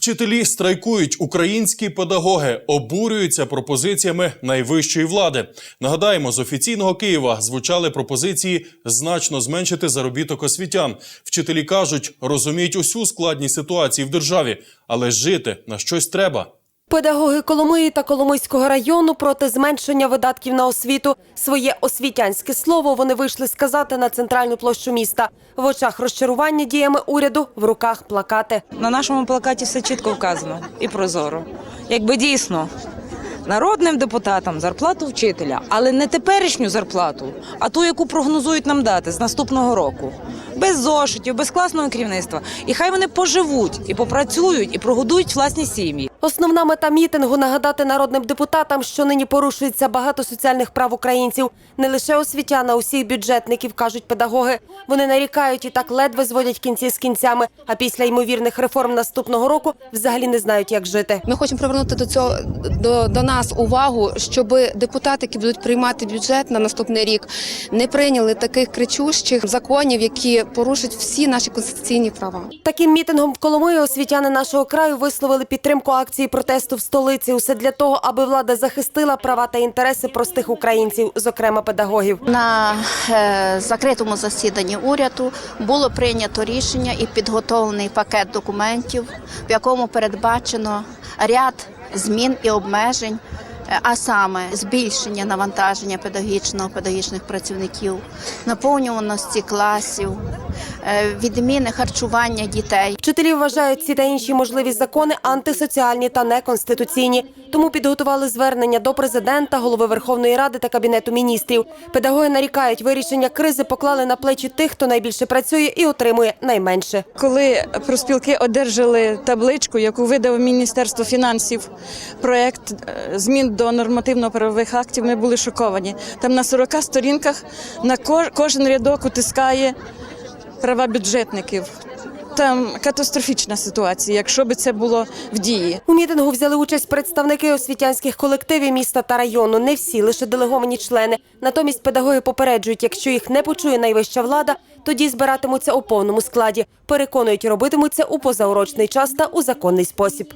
Вчителі страйкують, українські педагоги обурюються пропозиціями найвищої влади. Нагадаємо, з офіційного Києва звучали пропозиції значно зменшити заробіток освітян. Вчителі кажуть, розуміють усю складність ситуації в державі, але жити на щось треба. Педагоги Коломиї та Коломийського району проти зменшення видатків на освіту. Своє освітянське слово вони вийшли сказати на центральну площу міста. В очах розчарування діями уряду, в руках плакати. На нашому плакаті все чітко вказано і прозоро. Якби дійсно народним депутатам зарплату вчителя, але не теперішню зарплату, а ту, яку прогнозують нам дати з наступного року. Без зошитів, без класного керівництва. І хай вони поживуть і попрацюють, і прогодують власні сім'ї. Основна мета мітингу нагадати народним депутатам, що нині порушується багато соціальних прав українців. Не лише освітян, а усіх бюджетників, кажуть педагоги. Вони нарікають і так ледве зводять кінці з кінцями. А після ймовірних реформ наступного року взагалі не знають, як жити. Ми хочемо привернути до цього до, до нас увагу, щоб депутати, які будуть приймати бюджет на наступний рік, не прийняли таких кричущих законів, які порушать всі наші конституційні права. Таким мітингом в Коломиї освітяни нашого краю висловили підтримку акції протесту в столиці. Усе для того, аби влада захистила права та інтереси простих українців, зокрема педагогів. На е, закритому засіданні уряду було прийнято рішення і підготовлений пакет документів, в якому передбачено ряд змін і обмежень, е, а саме збільшення навантаження педагогічного педагогічних працівників, наповнюваності класів, відміни харчування дітей. Вчителі вважають ці та інші можливі закони антисоціальні та неконституційні. Тому підготували звернення до президента, голови Верховної Ради та кабінету міністрів. Педагоги нарікають, вирішення кризи поклали на плечі тих, хто найбільше працює і отримує найменше. Коли профспілки одержали табличку, яку видав Міністерство фінансів, проект е, змін до нормативно-правових актів, ми були шоковані. Там на 40 сторінках на ко- кожен рядок утискає права бюджетників. Там катастрофічна ситуація, якщо би це було в дії. У мітингу взяли участь представники освітянських колективів міста та району. Не всі, лише делеговані члени. Натомість педагоги попереджують, якщо їх не почує найвища влада, тоді збиратимуться у повному складі. Переконують, робитимуться у позаурочний час та у законний спосіб.